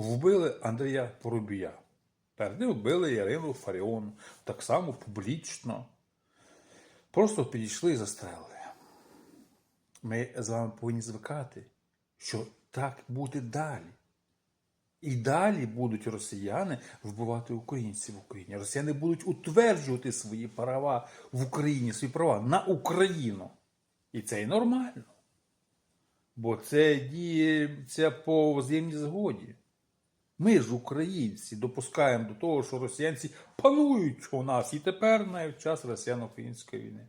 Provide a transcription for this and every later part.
вбили Андрія Поробія. Перед ним вбили Ярину Фаріон. Так само публічно. Просто підійшли і застрелили. Ми з вами повинні звикати, що так буде далі. І далі будуть росіяни вбивати українців в Україні. Росіяни будуть утверджувати свої права в Україні, свої права на Україну. І це і нормально. Бо це діється по взаємній згоді. Ми ж, українці, допускаємо до того, що росіянці панують у нас і тепер навіть час росіяно-української війни.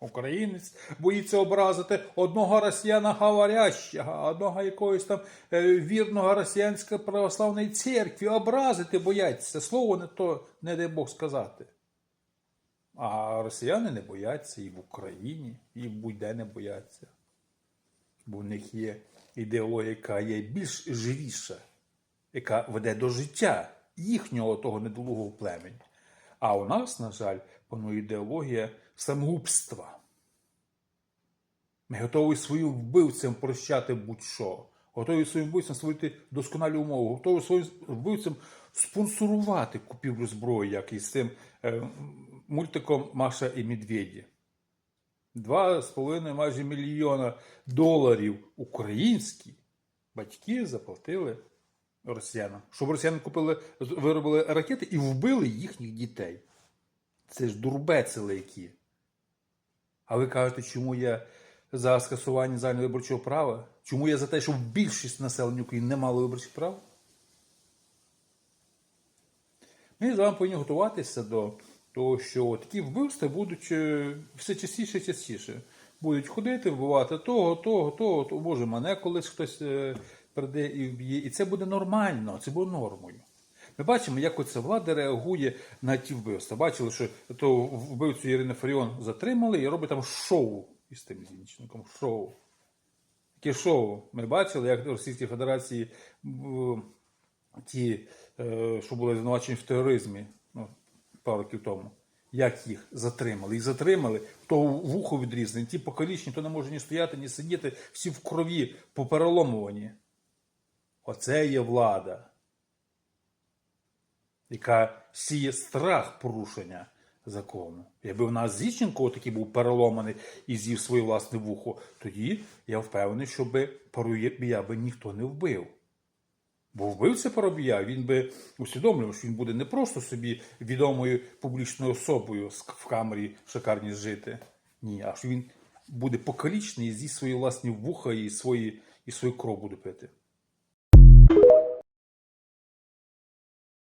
Українець боїться образити одного росіяна говорящого, одного якогось там е, вірного росіянської православної церкви. Образити бояться. Слово не то, не дай Бог сказати. А росіяни не бояться і в Україні, і будь-де не бояться. Бо в них є ідеологія, яка є більш живіша, яка веде до життя їхнього того недолугого племені. А у нас, на жаль, панує ідеологія самогубства. Ми готові своїм вбивцям прощати будь-що. Готові своїм вбивцям створити досконалі умови, готові своїм вбивцям спонсорувати купівлю зброї, як з цим е, мультиком Маша і Медведі. Два з половиною майже мільйона доларів українські батьки заплатили росіянам, щоб росіяни купили, виробили ракети і вбили їхніх дітей. Це ж дурбецели які. А ви кажете, чому я за скасування загального виборчого права? Чому я за те, щоб більшість населення України не мало виборчих прав? Ми з вами повинні готуватися до того, що такі вбивства будуть е, все частіше і частіше. Будуть ходити, вбивати того, того, того, того. Боже, мене колись хтось е, прийде і вб'є. І це буде нормально, це буде нормою. Ми бачимо, як оця влада реагує на ті вбивства. Бачили, що то вбивцю Ірини Фаріон затримали і робить там шоу із тим зінченком. Шоу. Яке шоу. Ми бачили, як в Російській Федерації ті, е, що були звинувачені в тероризмі ну, пару років тому. Як їх затримали? Їх затримали, то вухо відрізане, ті покалічні, то не може ні стояти, ні сидіти, всі в крові попереломувані. Оце є влада яка сіє страх порушення закону. Якби в нас Зіщенко такий був переломаний і з'їв своє власне вухо, тоді я впевнений, що би Парубія би ніхто не вбив. Бо вбивця Парубія, він би усвідомлював, що він буде не просто собі відомою публічною особою в камері шикарні жити. Ні, а що він буде покалічений і з'їсть свої власні вуха і свої, і свою кров буде пити.